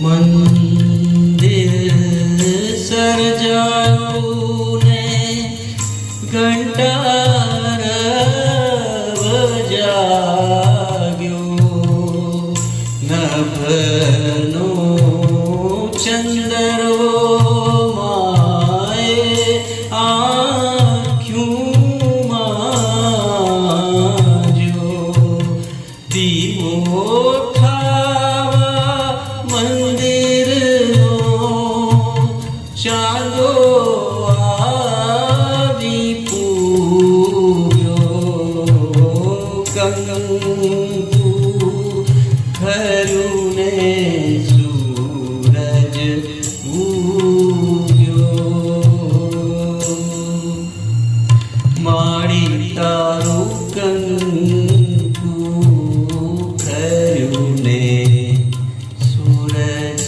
મંદિર સર્જાયું ને ઘંટાર વજાગ્યો નભનો ચંદરો માએ આખ્યું માજો દીવો થા चालो आवी पूयो कंगू खरुने सूरज पूयो माड़ी तारो कंगू खरुने सूरज